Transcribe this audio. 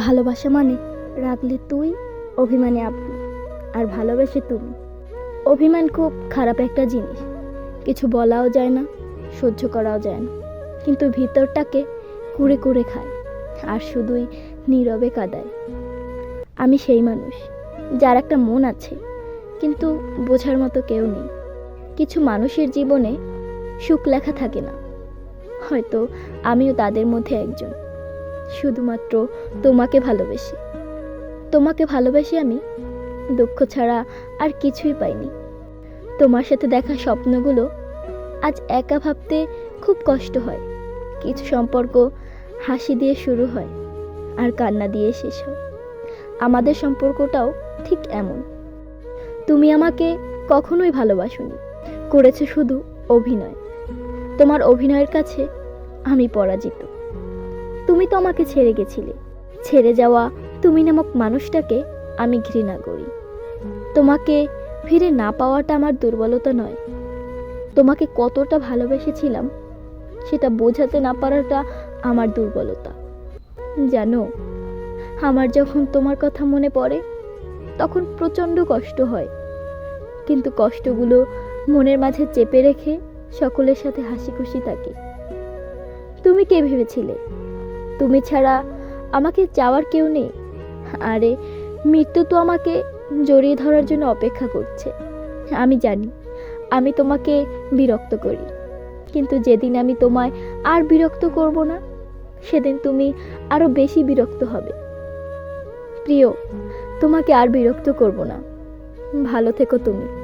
ভালোবাসা মানে রাগলে তুই, অভিমানে আপনি। আর ভালোবেসে তুমি। অভিমান খুব খারাপ একটা জিনিস। কিছু বলাও যায় না, সহ্য করাও যায় না। কিন্তু ভিতরটাকে কুড়ে কুড়ে খায় আর শুধুই নীরবে কাদায়। আমি সেই মানুষ, যার একটা মন আছে, কিন্তু বোঝার মতো কেউ নেই। কিছু মানুষের জীবনে সুখ লেখা থাকে না। হয়তো আমিও তাদের মধ্যে একজন। শুধুমাত্র তোমাকে ভালোবেসে। তোমাকে ভালোবেসে আমি দুঃখ ছাড়া আর কিছুই পাইনি। তোমার সাথে দেখা স্বপ্নগুলো আজ একা ভাবতে খুব কষ্ট হয়। কিছু সম্পর্ক হাসি দিয়ে শুরু হয় আর কান্না দিয়ে শেষ হয়। আমাদের সম্পর্কটাও ঠিক এমন। তুমি আমাকে কখনোই ভালোবাসোনি, করেছে শুধু অভিনয়। তোমার অভিনয়ের কাছে আমি পরাজিত। তুমি তো আমাকে ছেড়ে গেছিলে। ছেড়ে যাওয়া তুমি নামক মানুষটাকে আমি ঘৃণা করি। তোমাকে ফিরে না পাওয়াটা আমার দুর্বলতা নয়। তোমাকে কতটা ভালোবেসেছিলাম, সেটা বোঝাতে না পারাটা আমার দুর্বলতা। জানো, আমার যখন তোমার কথা মনে পড়ে, তখন প্রচণ্ড কষ্ট হয়। কিন্তু কষ্টগুলো মনের মাঝে চেপে রেখে সকলের সাথে হাসি খুশি থাকে। তুমি কে ভেবেছিলে? তুমি ছাড়া আমাকে চাওয়ার কেউ নেই। আরে, মৃত্যু তো আমাকে জড়িয়ে ধরার জন্য অপেক্ষা করছে। আমি জানি, আমি তোমাকে বিরক্ত করি। কিন্তু যেদিন আমি তোমায় আর বিরক্ত করব না, সেদিন তুমি আরও বেশি বিরক্ত হবে। প্রিয়, তোমাকে আর বিরক্ত করব না। ভালো থেকো তুমি।